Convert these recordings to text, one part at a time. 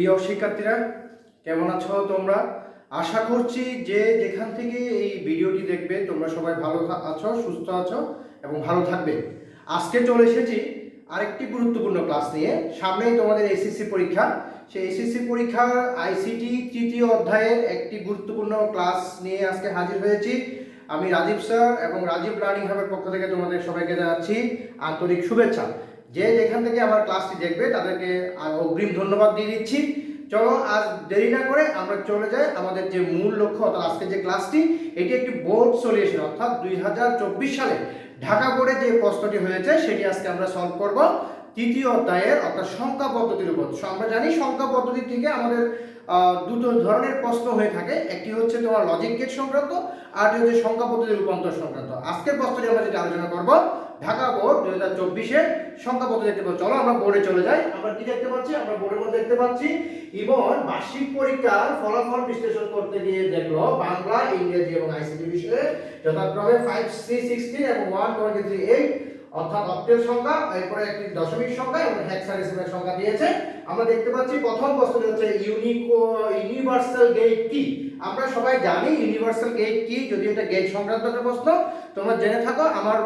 প্রিয় শিক্ষার্থীরা, কেমন আছো তোমরা? আশা করছি যে যেখান থেকে এই ভিডিওটি দেখবে, তোমরা সবাই ভালো আছো, সুস্থ আছো এবং ভালো থাকবে। আজকে চলে এসেছি আরেকটি গুরুত্বপূর্ণ ক্লাস নিয়ে। সামনেই তোমাদের এসএসসি পরীক্ষা। সেই এসএসসি পরীক্ষার আইসিটি তৃতীয় অধ্যায়ের একটি গুরুত্বপূর্ণ ক্লাস নিয়ে আজকে হাজির হয়েছি। আমি রাজীব স্যার এবং রাজীব লার্নিং হাবের পক্ষ থেকে তোমাদের সবাইকে জানাচ্ছি আন্তরিক শুভেচ্ছা। যে যেখান থেকে আমার ক্লাসটি দেখবে, তাদেরকে অগ্রিম ধন্যবাদ দিয়ে দিচ্ছি। চলো, আজ দেরি না করে আমরা চলে যাই আমাদের যে মূল লক্ষ্য, অর্থাৎ আজকে যে ক্লাসটি এটি একটি বোর্ড সলিউশন অর্থাৎ দুই হাজার চব্বিশ সালে ঢাকা বোর্ডে যে প্রশ্নটি হয়েছে, সেটি আজকে আমরা সলভ করব। তৃতীয় অধ্যায়ের, অর্থাৎ সংখ্যা পদ্ধতির উপর। আমরা জানি, সংখ্যা পদ্ধতি থেকে আমাদের দুটো ধরনের প্রশ্ন হয়ে থাকে। একটি হচ্ছে তোমার লজিক গেট সংক্রান্ত, আর হচ্ছে সংখ্যা পদ্ধতির রূপান্তর সংক্রান্ত। আজকের প্রশ্নটি আমরা যেটা আলোচনা করব, ঢাকা বোর্ড দুই হাজার চব্বিশে সংখ্যা পদ্ধতি দেখতে পাচ্ছি। চলো আমরা বোর্ডে চলে যাই। আমরা কি দেখতে পাচ্ছি? আমরা বোর্ডের মধ্যে দেখতে পাচ্ছি ইমন বার্ষিক পরীক্ষার ফলাফল বিশ্লেষণ করতে গিয়ে দেখল বাংলা, ইংরেজি এবং আইসিটি বিষয়ে। যথাক্রমে ফাইভ সি সিক্সটিন এবং ওয়ান টোয়েন্টি থ্রি এইট অর্থাৎ অক্টেল সংখ্যা, এরপরে একটি দশমিক সংখ্যা এবং হেক্সাডেসিমাল সংখ্যা দিয়েছে। আমরা দেখতে পাচ্ছি প্রথম প্রশ্নটি হচ্ছে ইউনিক ইউনিভার্সাল গেট কি আমরা সবাই জানি ইউনিভার্সাল গেট কি? যদি এটা গেট সংক্রান্ত একটা প্রশ্ন, তোমরা জেনে থাকো, আমার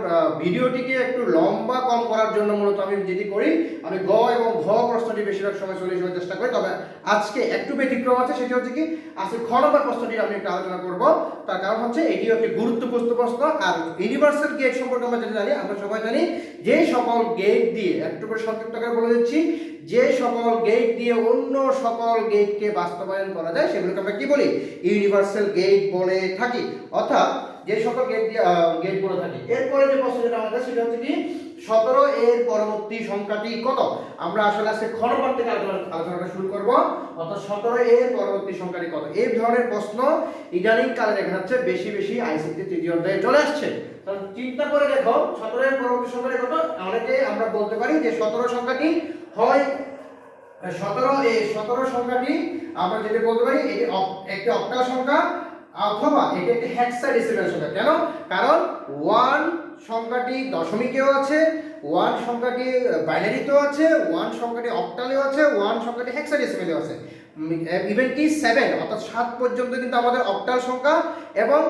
ভিডিওটিকে একটু লম্বা কম করার জন্য মূলত আমি যেটি করি, আমি গ এবং ঘ প্রশ্নটি বেশিরভাগ সময় চলে যাওয়ার চেষ্টা করি। তবে আজকে একটু ব্যতিক্রম আছে, সেটি হচ্ছে কি, আজকে খ নম্বর প্রশ্নটি আমি একটু আলোচনা করব। তার কারণ হচ্ছে, এটিও একটি গুরুত্বপূর্ণ প্রশ্ন। আর ইউনিভার্সাল গেট সম্পর্কে আমরা যেটা জানি, আমরা সবাই জানি যে সকল গেট দিয়ে, একটু করে সংক্ষিপ্ত করে বলে দিচ্ছি যে সকল গেট দিয়ে অন্য সকল গেটকে বাস্তবায়ন করা যায়, সেগুলোকে আমরা কি বলি? ইউনিভার্সাল গেট বলে থাকি। অর্থাৎ যে সকল গেট দিয়ে গেট বলে থাকি। এরপরে যে প্রশ্ন যেটা আমাদের সেটা হচ্ছে কি? সতেরো, এর পরবর্তী সংখ্যাটি কত? আমরা আসলে আজকে খ নম্বর থেকে আলোচনা, আলোচনাটা শুরু করব। অর্থাৎ সতেরো, এর পরবর্তী সংখ্যাটি কত? এই ধরনের প্রশ্ন ইদানিং কালে দেখা যাচ্ছে বেশি বেশি আইসিটি তৃতীয় অধ্যায়ে চলে আসছে। চিন্তা করে দেখো, সতেরো, এর পরবর্তী সংখ্যাটি কত? অনেকে আমরা বলতে পারি যে সতেরো সংখ্যাটি হয় সতেরো এই সতেরো সংখ্যাটি আমরা যেটা বলতে পারি, এটি একটি অক্টাল সংখ্যা অথবা এটি একটি হেক্সাডেসিমাল সংখ্যা। কেন? কারণ ওয়ান সংখ্যাটি দশমিকেও আছে ওয়ান সংখ্যাটি বাইনারিতেও আছে ওয়ান সংখ্যাটি অক্টালেও আছে ওয়ান সংখ্যাটি হেক্সাডেসিমালেও আছে। ইভেন কি সেভেন অর্থাৎ সাত পর্যন্ত কিন্তু আমাদের অক্টাল সংখ্যা এবং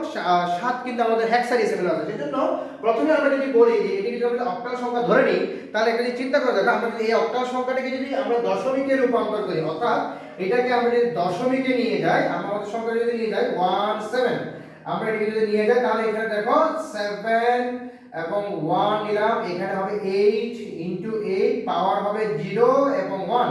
সাত কিন্তু আমাদের হেক্সাডেসিমাল আছে। সেজন্য প্রথমে আমরা যদি বলি যে এটি যদি আমরা অক্টাল সংখ্যা ধরে নিই, তাহলে একটা জিনিস চিন্তা করে দেখো, আমরা যদি এই অক্টাল সংখ্যাটাকে যদি আমরা দশমিকে রূপান্তর করি, অর্থাৎ এটাকে আমরা যদি দশমিকে নিয়ে যাই আমাদের সংখ্যা যদি নিয়ে যাই ওয়ান সেভেন আমরা এটাকে যদি নিয়ে যাই, তাহলে এখানে দেখো সেভেন এবং ওয়ান নিলাম, এখানে হবে এইট ইন্টু এইট পাওয়ার হবে জিরো এবং ওয়ান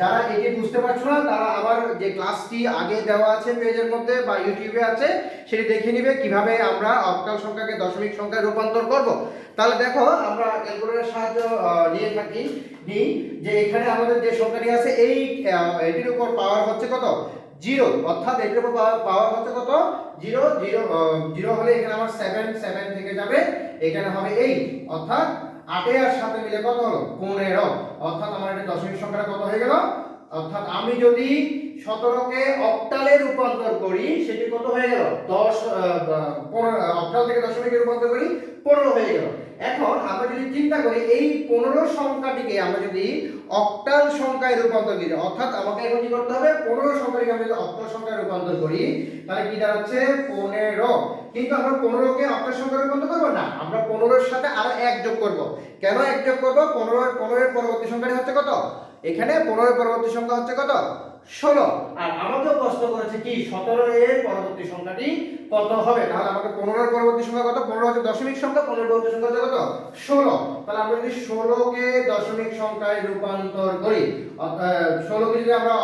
যারা এটি বুঝতে পারছ না, তারা আবার যে ক্লাসটি আগে দেওয়া আছে পেজের মধ্যে বা ইউটিউবে আছে, সেটি দেখে নিবে কীভাবে আমরা অক্টাল সংখ্যাকে দশমিক সংখ্যায় রূপান্তর করব। তাহলে দেখো, আমরা ক্যালকুলেটরের সাহায্য নিয়ে থাকি, নিই যে এখানে আমাদের যে সংখ্যাটি আছে, এই এটির উপর পাওয়ার হচ্ছে কত? জিরো। অর্থাৎ এটির উপর পাওয়ার হচ্ছে কত? জিরো জিরো জিরো হলে এখানে আমার সেভেন সেভেন থেকে যাবে, এখানে হবে এইট অর্থাৎ আটে আর সাথে মিলে কত হলো? পনেরো। অর্থাৎ আমার এটা দশমিক সংখ্যাটা কত হয়ে গেল? অর্থাৎ আমি যদি সতেরোকে অক্টালে রূপান্তর করি, সেটি কত হয়ে গেল? দশ অক্টাল থেকে দশমিকে রূপান্তর করি, পনেরো হয়ে গেল। এখন আমরা যদি চিন্তা করি, এই পনেরো সংখ্যাটিকে আমরা যদি অক্টাল সংখ্যায় রূপান্তর করি, অর্থাৎ আমাকে এখন কি করতে হবে? পনেরো সংখ্যাটিকে আমরা যদি অক্টাল সংখ্যায় রূপান্তর করি, তাহলে কি দাঁড়াচ্ছে? পনেরো। কিন্তু আমরা পনেরোকে অক্টার সংখ্যা রূপান্তর করব না? আমরা পনেরোর সাথে আরও এক যোগ করব। কেন এক যোগ করব? পনেরো, পনেরোর পরবর্তী সংখ্যাটি হচ্ছে কত? এখানে পনেরোর পরবর্তী সংখ্যা হচ্ছে কত? ষোলো। আর আমাকেও প্রশ্ন করেছে কি, সতেরো এর পরবর্তী সংখ্যাটি কত হবে? তাহলে আমাকে পনেরোর পরবর্তী সংখ্যা কত? পনেরো হচ্ছে দশমিক সংখ্যা পনেরো পরবর্তী সংখ্যা হচ্ছে কত? ষোলো। তাহলে আমরা যদি ষোলোকে দশমিক সংখ্যায় রূপান্তর করি ষোলোকে যদি আমরা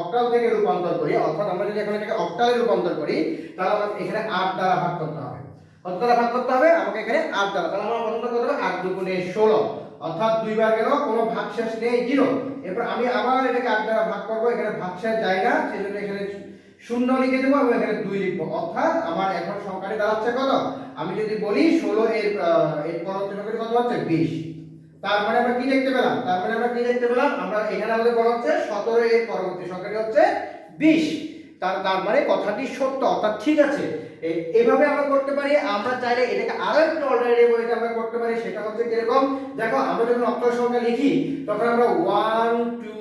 অক্টাল থেকে রূপান্তর করি, অর্থাৎ আমরা যদি এখানে থেকে অক্টালে রূপান্তর করি, তাহলে আমাকে এখানে আট দ্বারা ভাগ করতে হবে। কত দ্বারা ভাগ করতে হবে? আমাকে এখানে আট দ্বারা। তাহলে আমার প্রথমটা করতে হবে? আট দুগুণে ষোলো। অর্থাৎ দুইবার গেল, কোনো ভাগশেষ নেই, জিরো। এরপর আমি আবার এটাকে আট দ্বারা ভাগ করব, এখানে ভাগশেষ যায় না, সেজন্য এখানে শূন্য লিখে দেবো এবং এখানে দুই লিখব। অর্থাৎ আমার এখন সংখ্যাটি দাঁড়াচ্ছে কত? আমি যদি বলি ষোলো এর এর পরবর্তী সংখ্যাটি কত হচ্ছে? বিশ। তার মানে আমরা কি দেখতে পেলাম? তার মানে আমরা কি দেখতে পেলাম? আমরা এখানে আমাদের বলা হচ্ছে সতেরো এর পরবর্তী সংখ্যাটি হচ্ছে বিশ। তার তার মানে কথাটি সত্য। অর্থাৎ ঠিক আছে। এ- এভাবে আমরা করতে পারি, আমরা চাইলে এটাকে আরও একটু অল্টারনেটিভ ওয়েতে আমরা করতে পারি, সেটা হচ্ছে কীরকম? দেখো, আমরা যখন অক্ষর সংখ্যা লিখি, তখন আমরা one two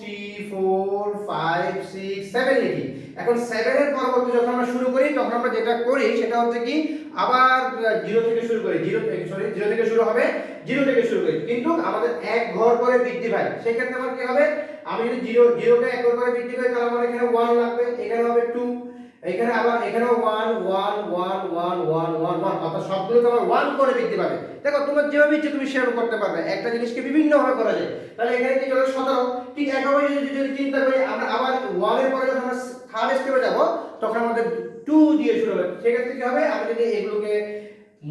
three four five six seven লিখি। এখন সেভেনের পরবর্তী যখন আমরা শুরু করি, তখন আমরা যেটা করি, সেটা হচ্ছে কি? আবার জিরো থেকে শুরু করি। জিরো থেকে সরি জিরো থেকে শুরু হবে জিরো থেকে শুরু করি। কিন্তু আমাদের এক ঘর করে বৃদ্ধি পায়। সেক্ষেত্রে আমার কি হবে? আমি যদি জিরো জিরোকে এক ঘর করে বৃদ্ধি করি, তাহলে আমার এখানে ওয়ান লাগবে, এখানে হবে টু এখানে আবার এখানেও one one one one one one one অর্থাৎ সবগুলো তোমার ওয়ান করে বৃদ্ধি পাবে। দেখো, তোমার যেভাবে ইচ্ছে তুমি শেয়ার করতে পারবে, একটা জিনিসকে বিভিন্নভাবে করা যায়। তাহলে এখানে কি চলে সতেরো? ঠিক একভাবে যদি যদি চিন্তা করি, আমরা আবার ওয়ানের পরে যখন আমরা থার্ড স্টেপে যাব, তখন আমাদের টু দিয়ে শুরু হবে। সেক্ষেত্রে কি হবে? আমি যদি এগুলোকে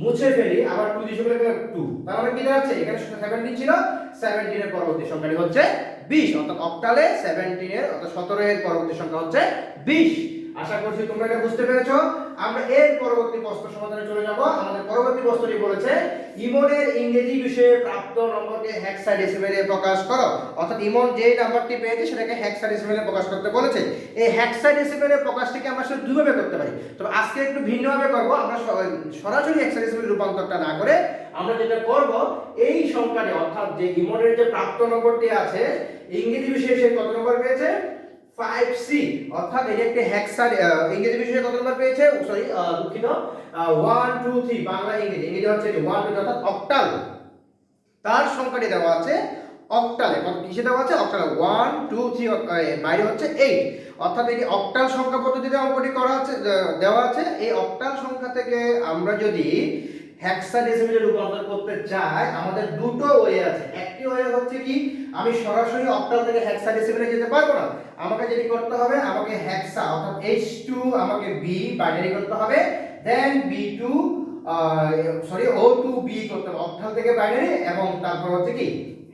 মুছে ফেলি, আবার টু দিয়ে শুরু করে টু তার মানে কি দাঁড়াচ্ছে? এখানে সেভেন্টিন ছিল সেভেন্টিনের পরবর্তী সংখ্যাটি হচ্ছে বিশ। অর্থাৎ অক্টালে সেভেন্টিনের অর্থাৎ সতেরো এর পরবর্তী সংখ্যা হচ্ছে বিশ। আশা করছি তোমরা এটা বুঝতে পেরেছ। আমরা এর পরবর্তী প্রশ্ন সমাধানে চলে যাব। আমাদের পরবর্তী প্রশ্নটি বলেছে, ইমনের ইংরেজি বিষয়ে প্রাপ্ত নম্বরকে হেক্সাডেসিমেলে প্রকাশ করো। অর্থাৎ ইমন যে নাম্বারটি পেয়েছে, সেটাকে হেক্সাডেসিমেলে প্রকাশ করতে বলেছে। এই হেক্সাডেসিমেলে প্রকাশটিকে আমরা শুধু দুভাবে করতে পারি। তবে আজকে একটু ভিন্নভাবে করব। আমরা সরাসরি হেক্সাডেসিমেলে রূপান্তরটা না করে আমরা যেটা করব, এই সংখ্যাটি, অর্থাৎ যে ইমনের যে প্রাপ্ত নম্বরটি আছে, ইংরেজি বিষয়ে সে কত নম্বর পেয়েছে? 5C অর্থাৎ এটি একটি হেক্সা ইংরেজি বিষয়ে কত নম্বর পেয়েছে? সরি দুঃখিত। 1 2 3 বাংলা, ইংরেজি। ইংরেজি হচ্ছে 1 2 অর্থাৎ অক্টাল তার সংখ্যাটি দেওয়া আছে অক্টালে কত কিসে দেওয়া আছে? অক্টালে 1 2 3 বাইরে হচ্ছে 8 অর্থাৎ এটি অক্টাল সংখ্যা পদ্ধতিতে অঙ্কটি করা আছে দেওয়া আছে। এই অক্টাল সংখ্যা থেকে আমরা যদি হেক্সাডেসিমেলে রূপান্তর করতে চাই, আমাদের দুটো ওয়ে আছে। একটি ওয়ে হচ্ছে কি, আমি সরাসরি অক্টাল থেকে হেক্সাডেসিমেলে যেতে পারব না। আমাকে যেটি করতে হবে, আমাকে হেক্সা অর্থাৎ H2 আমাকে B বাইনারি করতে হবে দেন B2 সরি O2B করতে হবে অক্টাল থেকে বাইনারি এবং তারপর হচ্ছে কি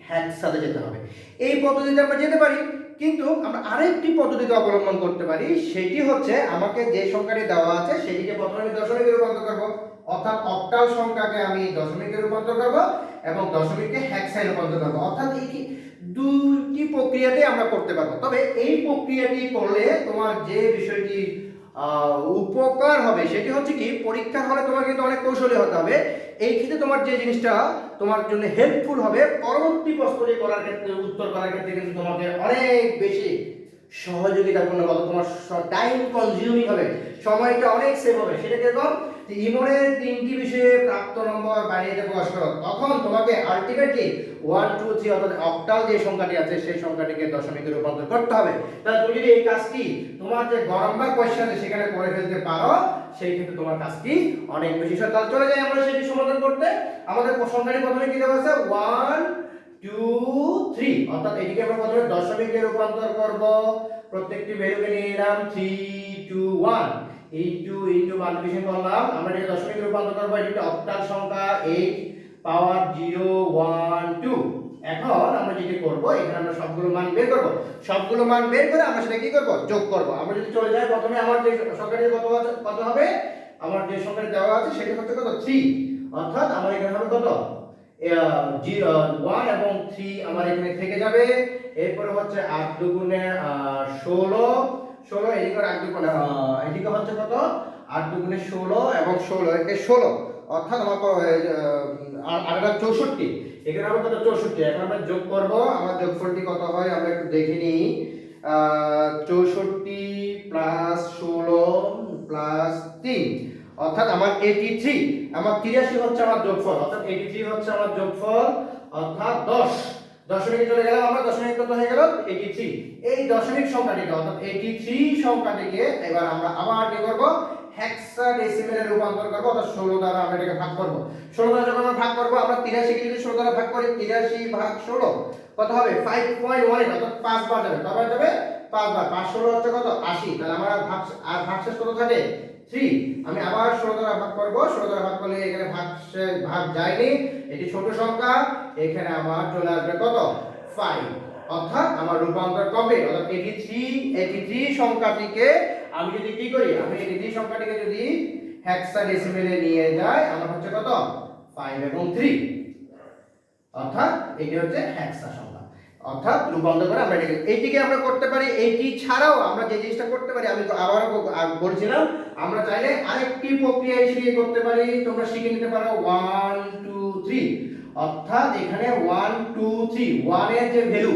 হেক্সাতে যেতে হবে। এই পদ্ধতিতে আমরা যেতে পারি, কিন্তু আমরা আরেকটি পদ্ধতিতে অবলম্বন করতে পারি, সেটি হচ্ছে আমাকে যে সংখ্যাটি দেওয়া আছে, সেটিকে প্রথমে আমি দশমিকে রূপান্তর করব। অর্থাৎ অক্টাল সংখ্যাকে আমি দশমিকে রূপান্তর করব এবং দশমিককে হেক্সায় রূপান্তর করব। অর্থাৎ এই দুটি প্রক্রিয়াতে আমরা করতে পারব। তবে এই প্রক্রিয়াটি করলে তোমার যে বিষয়টি উপকার হবে সেটি হচ্ছে কি? পরীক্ষার হলে তোমার কিন্তু অনেক কৌশলী হতে হবে। এই ক্ষেত্রে তোমার যে জিনিসটা তোমার জন্য হেল্পফুল হবে, পরবর্তী প্রশ্নটি করার ক্ষেত্রে, উত্তর করার ক্ষেত্রে কিন্তু তোমাকে অনেক বেশি সহযোগিতাপূর্ণ হবে তোমার টাইম কনজিউমিং হবে, সময়টা অনেক সেভ হবে। সেটা কীরকম ইমনের তিনটি বিষয়ে প্রাপ্ত নম্বর বাইরে প্রকাশ করো তখন তোমাকে আলটিমেটলি ওয়ান টু থ্রি অর্থাৎ অক্টাল যে সংখ্যাটি আছে, সেই সংখ্যাটিকে দশমিকে রূপান্তর করতে হবে। তাহলে তুমি যদি এই কাজটি তোমার যে গরমবার কোয়েশ্চেন সেখানে করে ফেলতে পারো, সেই ক্ষেত্রে তোমার কাজটি অনেক বেশি তাহলে চলে যাই আমরা সেটি সমাধান করতে। আমাদের সংখ্যাটি প্রথমে কি দেওয়া আছে? ওয়ান টু থ্রি অর্থাৎ এটিকে আমরা প্রথমে দশমিকে রূপান্তর করব। প্রত্যেকটি ভ্যালুকে নিয়ে নিলাম three two one into into multiplication করলাম। আমরা এটাকে দশমিকে রূপান্তর করব, এটি একটা অক্টাল সংখ্যা eight power zero one two এখন আমরা যেটি করব, এখানে আমরা সবগুলো মান বের করব। সবগুলো মান বের করে আমরা সেটা কি করব? যোগ করব। আমরা যদি চলে যাই, প্রথমে আমার যে সংখ্যাটি কত কত হবে? আমার যে সংখ্যাটি দেওয়া আছে, সেটি হচ্ছে কত? থ্রি অর্থাৎ আমার এখানে হবে কত? ওয়ান এবং থ্রি আমার এখানে থেকে যাবে। এরপরে হচ্ছে আট দুগুণে ষোলো। ষোলো, এদিকে আট দুগুণে এদিকে হচ্ছে কত? আট দুগুণে ষোলো এবং ষোলো, একে ষোলো। অর্থাৎ আমার আর চৌষট্টি। এখানে আমার কত? চৌষট্টি। এখন আমরা যোগ করব, আমার যোগফলটি কত হয়? আমরা একটু দেখে নিই। চৌষট্টি প্লাস ষোলো প্লাস তিন। অর্থাৎ আমার এইটি থ্রি আমার তিরাশি হচ্ছে আমার যোগফল। অর্থাৎ এইটি থ্রি হচ্ছে আমার যোগফল। অর্থাৎ দশ। দশমিকে চলে গেলাম, আমরা দশমিক কত হয়ে গেল? এইটি থ্রি এই দশমিক সংখ্যাটিকে, অর্থাৎ এইটি থ্রি সংখ্যাটিকে এবার আমরা আবার কি করব? রূপান্তর অর্থাৎ ষোলো দ্বারা আমরা এটাকে ভাগ করব। ভাগ করব, আমরা দ্বারা ভাগ করি, তিরাশি ভাগ ষোলো। কত হবে? যাবে। কত? আশি। তাহলে আমার আর আমি আবার ষোলো দ্বারা ভাগ করব। ষোলো দ্বারা ভাগ করলে এখানে ভাগ ভাগ যায়নি। এটি ছোট সংখ্যা। এখানে আমার চলে আসবে কত? ফাইভ অর্থাৎ আমার রূপান্তর কবে? অর্থাৎ এইটি থ্রি এইটি থ্রি সংখ্যাটিকে আমি যদি কি করি? আমি এইটি থ্রি সংখ্যাটিকে যদি হেক্সাডেসিমেলে নিয়ে যাই, আমার হচ্ছে কত? ফাইভ এবং থ্রি অর্থাৎ এটি হচ্ছে হেক্সা সংখ্যা। অর্থাৎ রূপান্তর করে আমরা এটাকে এইটিকে আমরা করতে পারি, এইটি ছাড়াও আমরা যে জিনিসটা করতে পারি, আমি তো আবারও বলছিলাম, আমরা চাইলে আরেকটি প্রক্রিয়া হিসেবে করতে পারি। তোমরা শিখে নিতে পারো। ওয়ান টু থ্রি অর্থাৎ এখানে ওয়ান টু থ্রি ওয়ানের যে ভ্যালু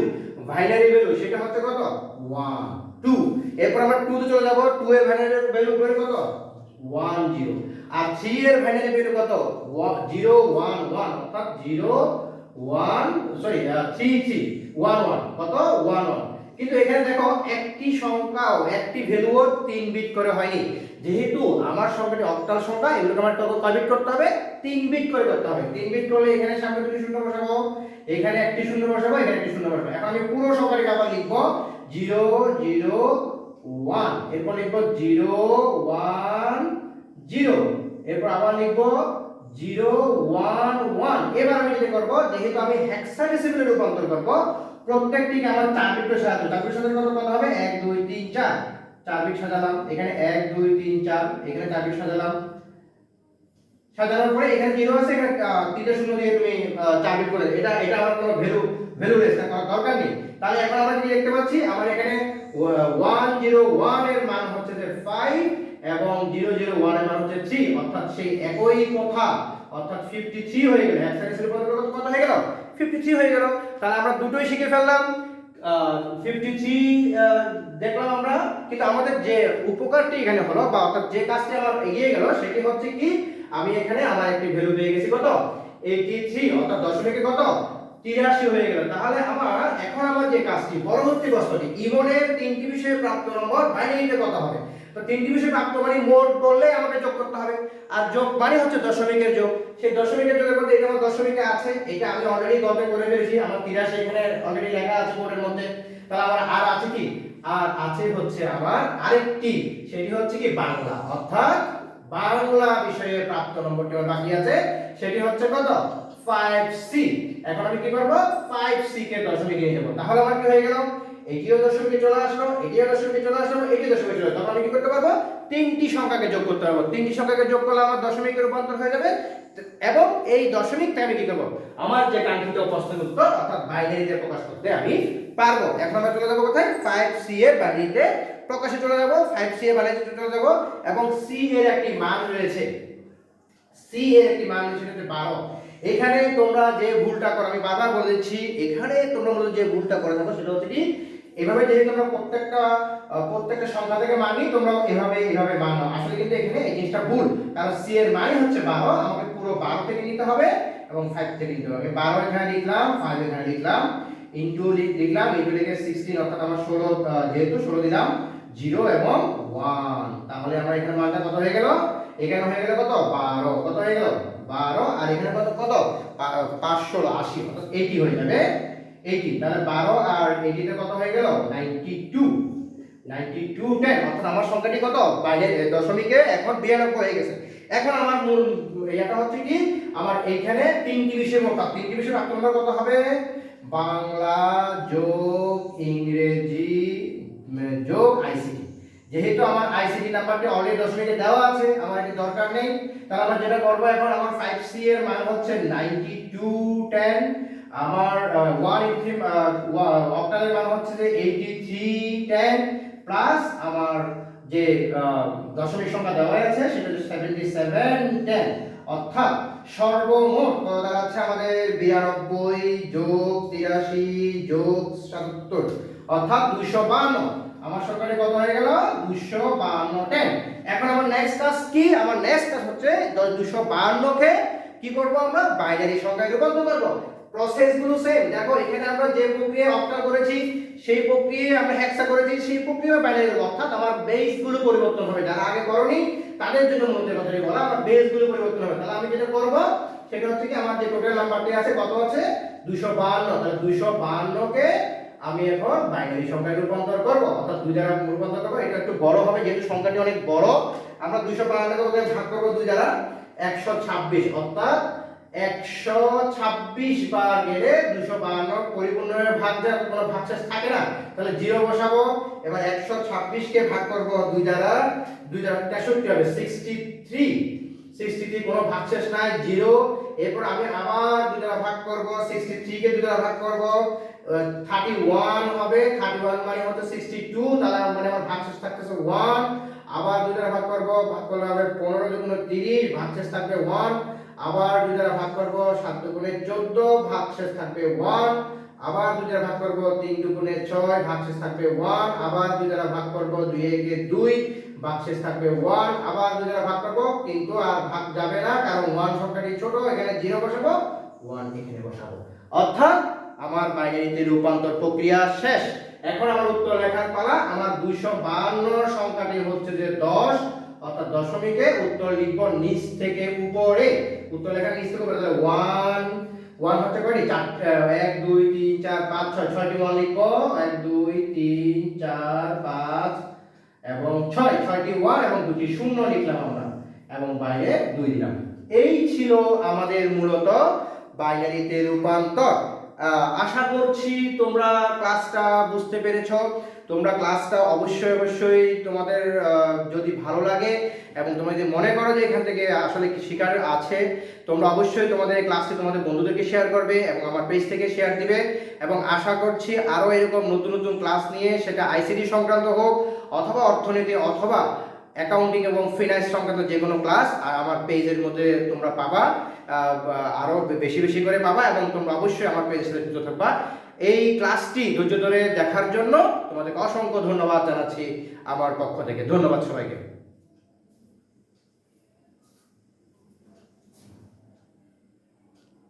বাইনারি ভ্যালু সেটা হচ্ছে কত? ওয়ান টু এরপর আমরা টু তে চলে যাব টু এর বাইনারি ভ্যালু কত? ওয়ান জিরো আর থ্রি এর বাইনারি ভ্যালু কত? জিরো ওয়ান ওয়ান অর্থাৎ zero one sorry three three one one কত? ওয়ান ওয়ান কিন্তু এখানে দেখো, একটি সংখ্যাও একটি ভ্যালুও তিন বিট করে হয়নি। যেহেতু আমার সংখ্যাটি অক্টাল সংখ্যা, এগুলোকে আমার কত কয় বিট করতে হবে? তিন বিট করে করতে হবে। তিন বিট করলে এখানে সামনে দুটি শূন্য বসাবো, এখানে একটি শূন্য বসাবো, এখানে একটি শূন্য বসাবো। এখন আমি পুরো সংখ্যাটিকে আবার লিখব। জিরো জিরো ওয়ান এরপর লিখব জিরো ওয়ান জিরো। এরপর আবার লিখব জিরো ওয়ান ওয়ান এবার আমি যেটা করব, যেহেতু আমি হেক্সাডেসিমেলে রূপান্তর করব প্রত্যেকটিকে আমার চার বিট করে সাজাবো চার বিট সাজালে কত কত হবে? এক, দুই, তিন, চার। চার বিট সাজালাম। এখানে এক, দুই, তিন, চার। এখানে চার বিট সাজালাম। সাজানোর পরে এখানে জিরো আছে এখানে তিনটা শূন্য দিয়ে তুমি চার বিট করে এটা এটা আমার কোনো ভ্যালু ভ্যালু করার দরকার নেই। তাহলে এখন আমরা কি দেখতে পাচ্ছি? আমার এখানে ওয়ান জিরো ওয়ানের মান হচ্ছে যে ফাইভ এবং জিরো জিরো ওয়ানের মান হচ্ছে থ্রি অর্থাৎ সেই একই কথা, অর্থাৎ ফিফটি থ্রি হয়ে গেল। এক পর কত হয়ে গেল? ফিফটি থ্রি হয়ে গেল। তাহলে আমরা দুটোই শিখে ফেললাম। ফিফটি থ্রি দেখলাম আমরা। কিন্তু আমাদের যে উপকারটি এখানে হলো, বা অর্থাৎ যে কাজটি আমার এগিয়ে গেল, সেটি হচ্ছে কি, আমি এখানে আমার একটি ভ্যালু পেয়ে গেছি কত? এইটি থ্রি অর্থাৎ দশমিকে কত? তিরাশি হয়ে গেল। তাহলে আমার, এখন আমার যে কাজটি, পরবর্তী প্রশ্নটি, ইমনের তিনটি বিষয়ে প্রাপ্ত নম্বর বাইনারিতে কত হবে? তো তিনটি বিষয়ে প্রাপ্ত মানে মোট বললে আমাকে যোগ করতে হবে। আর যোগ মানে হচ্ছে দশমিকের যোগ। সেই দশমিকের যোগের মধ্যে এটা আমার দশমিকে আছে, এটা আমি অলরেডি গল্পে করে ফেলেছি। আমার তিরাশি এখানে অলরেডি লেখা আছে বোর্ডের মধ্যে। তাহলে আমার আর আছে কি? আর আছে হচ্ছে আমার আরেকটি। সেটি হচ্ছে কি বাংলা। অর্থাৎ বাংলা বিষয়ে প্রাপ্ত নম্বরটি আমার বাকি আছে। সেটি হচ্ছে কত? 5c এখন আমি কি করব? 5c কে দশমিকে নিয়ে যাব তাহলে আমার কি হয়ে গেল? এটিও দশমিকে চলে আসলো, এটিও দশমিকে চলে আসলো, এটিও দশমিকে চলে। তখন আমি কি করতে পারব? তিনটি সংখ্যাকে যোগ করতে পারব। তিনটি সংখ্যাকে যোগ করলে আমার দশমিকে রূপান্তর হয়ে যাবে। এবং এই দশমিকটা আমি কি করব? আমার যে কাঙ্ক্ষিত প্রশ্নের উত্তর, অর্থাৎ বাইনারিতে প্রকাশ করতে আমি পারব। এখন আমরা চলে যাব কোথায়? 5c এর বাইনারিতে প্রকাশে চলে যাব। 5c এর বাইনারিতে চলে যাব। এবং c এর একটি মান রয়েছে। সি এর একটি মান রয়েছে, সেটা হচ্ছে বারো। এখানে তোমরা যে ভুলটা করো, আমি বারবার বলে দিচ্ছি, এখানে তোমরা মূলত যে ভুলটা করে থাকো, সেটা হচ্ছে কি? এভাবে যেহেতু আমরা প্রত্যেকটা প্রত্যেকটা সংখ্যা থেকে মানি তোমরা এভাবে এভাবে মানো। আসলে কিন্তু এখানে এই জিনিসটা ভুল। কারণ সি এর মানই হচ্ছে বারো, আমাকে পুরো বারো থেকে নিতে হবে এবং ফাইভ থেকে নিতে হবে। বারো এখানে লিখলাম ফাইভ এখানে লিখলাম ইন্টু লিখলাম ইন্টু লিখে সিক্সটিন অর্থাৎ আমার ষোলো যেহেতু ষোলো দিলাম জিরো এবং ওয়ান তাহলে আমার এখানে মানটা কত হয়ে গেল? এখানে হয়ে গেল কত? বারো। কত হয়ে গেল? বারো। আর এখানে কত? কত? পাঁচশো আশি। অর্থাৎ এইটি হয়ে যাবে। এইটি তাহলে বারো আর এইটিতে কত হয়ে গেল? Ninety two ninety two ten অর্থাৎ আমার সংখ্যাটি কত? বাইরে দশমিকে এখন বিরানব্বই হয়ে গেছে। এখন আমার মূল এটা হচ্ছে কি? আমার এইখানে তিনটি বিষয় মোট তিনটি বিষয় প্রাপ্ত নম্বর কত হবে? বাংলা যোগ ইংরেজি যোগ আইসিটি। যেহেতু আমার আইসিটি নাম্বারটি অলরেডি দশমিকে দেওয়া আছে, আমার এটি দরকার নেই। তাহলে আমরা যেটা করব এখন, আমার ফাইভ সি এর মান হচ্ছে নাইনটি টু টেন আমার ওয়ান এইটি অক্টালের মান হচ্ছে যে এইটি থ্রি টেন প্লাস আমার যে দশমিক সংখ্যা দেওয়া আছে, সেটা হচ্ছে সেভেন্টি সেভেন টেন অর্থাৎ সর্বমোট কত দাঁড়াচ্ছে আমাদের? বিরানব্বই যোগ তিরাশি যোগ সাতাত্তর। অর্থাৎ দুইশো বান্ন। আমার সরকারে কত হয়ে গেল? দুইশো বান্ন টেন এখন আমার নেক্সট কাজ কি? আমার নেক্সট কাজ হচ্ছে দুইশো বান্নকে কি করব আমরা? বাইনারি সংখ্যায় রূপান্তর করব। প্রসেসগুলো সেম দেখো, এখানে আমরা যে প্রক্রিয়া অক্টা করেছি, সেই প্রক্রিয়ায় আমরা হেক্সা করেছি, সেই প্রক্রিয়া বাইনারি অর্থাৎ আমার বেসগুলো পরিবর্তন হবে। যারা আগে করনি, তাদের জন্য মধ্যে কথাটি বলা। আমার বেসগুলো পরিবর্তন হবে। তাহলে আমি যেটা করব, সেটা হচ্ছে কি, আমার যে টোটাল নাম্বারটি আছে, কত আছে? দুইশো বাহান্ন। তাহলে দুইশো বাহান্নকে আমি এখন বাইনারি সংখ্যায় রূপান্তর করব। অর্থাৎ দুই দ্বারা রূপান্তর করব। এটা একটু বড় হবে, যেহেতু সংখ্যাটি অনেক বড়। আমরা দুইশো বাহান্নকে ভাগ করব? দুই দ্বারা একশো ছাব্বিশ। অর্থাৎ একশো ছাব্বিশ বার গেলে দুশো বাহান্ন পরিপূর্ণ ভাগ যায় কোনো ভাগশেষ থাকে না, তাহলে জিরো বসাবো, এবার একশো ছাব্বিশকে ভাগ করব দুই দ্বারা দুই দ্বারা তেষট্টি হবে, সিক্সটি থ্রি। সিক্সটি থ্রি কোনো ভাগশেষ নাই, জিরো। এরপর আমি আবার দুই দ্বারা ভাগ করব, সিক্সটি থ্রিকে দুই দ্বারা ভাগ করব থার্টি ওয়ান হবে, থার্টি ওয়ান মানে হচ্ছে সিক্সটি টু, তাহলে মানে আমার ভাগশেষ থাকতেছে ওয়ান। আবার দুই দ্বারা ভাগ করব, ভাগ করলে হবে পনেরো দুগুণ তিরিশ, ভাগশেষ থাকবে ওয়ান। আবার দুই দ্বারা ভাগ করব, সাত দুগুণে চোদ্দ ভাগশেষ থাকবে ওয়ান আবার দুই দ্বারা ভাগ করব, তিন দুগুণে ছয় ভাগশেষ থাকবে ওয়ান আবার দুই দ্বারা ভাগ করব দুই একে দুই ভাগশেষ থাকবে ওয়ান আবার দুই দ্বারা ভাগ করব, কিন্তু আর ভাগ যাবে না, কারণ ওয়ান সংখ্যাটি ছোট, এখানে জিরো বসাবো ওয়ান এখানে বসাবো। অর্থাৎ আমার বাইনারিতে রূপান্তর প্রক্রিয়া শেষ। এখন আমার উত্তর লেখার পালা, আমার দুইশো বাহান্ন সংখ্যাটি হচ্ছে যে দশ, অর্থাৎ দশমিকে উত্তর লিখব নিচ থেকে উপরে। উত্তর লেখা নিচ থেকে উপরে ওয়ান ওয়ান হচ্ছে কয়টি? চার এক, দুই, তিন, চার, পাঁচ, ছয়। ছয়টি ওয়ান লিখব। এক, দুই, তিন, চার, পাঁচ, এবং ছয়। ছয়টি ওয়ান এবং দুটি শূন্য লিখলাম আমরা, এবং বাইরে দুই দিলাম। এই ছিল আমাদের মূলত বাইনারিতে রূপান্তর। আশা করছি তোমরা ক্লাসটা বুঝতে পেরেছ। তোমরা ক্লাসটা অবশ্যই অবশ্যই তোমাদের যদি ভালো লাগে এবং তোমরা যদি মনে করো যে এখান থেকে আসলে শিকার আছে, তোমরা অবশ্যই তোমাদের ক্লাসটি তোমাদের বন্ধুদেরকে শেয়ার করবে এবং আমার পেজ থেকে শেয়ার দিবে এবং আশা করছি আরও এরকম নতুন নতুন ক্লাস নিয়ে সেটা আইসিটি সংক্রান্ত হোক অথবা অর্থনীতি অথবা অ্যাকাউন্টিং এবং ফিনান্স সংক্রান্ত যে কোনো ক্লাস আমার পেজের মধ্যে তোমরা পাবা আরও বেশি বেশি করে পাবা এবং তোমরা অবশ্যই আমার পেজের সাথে যুক্ত থাকবা। এই ক্লাসটি ধৈর্য ধরে দেখার জন্য তোমাদেরকে অসংখ্য ধন্যবাদ জানাচ্ছি আমার পক্ষ থেকে। ধন্যবাদ সবাইকে।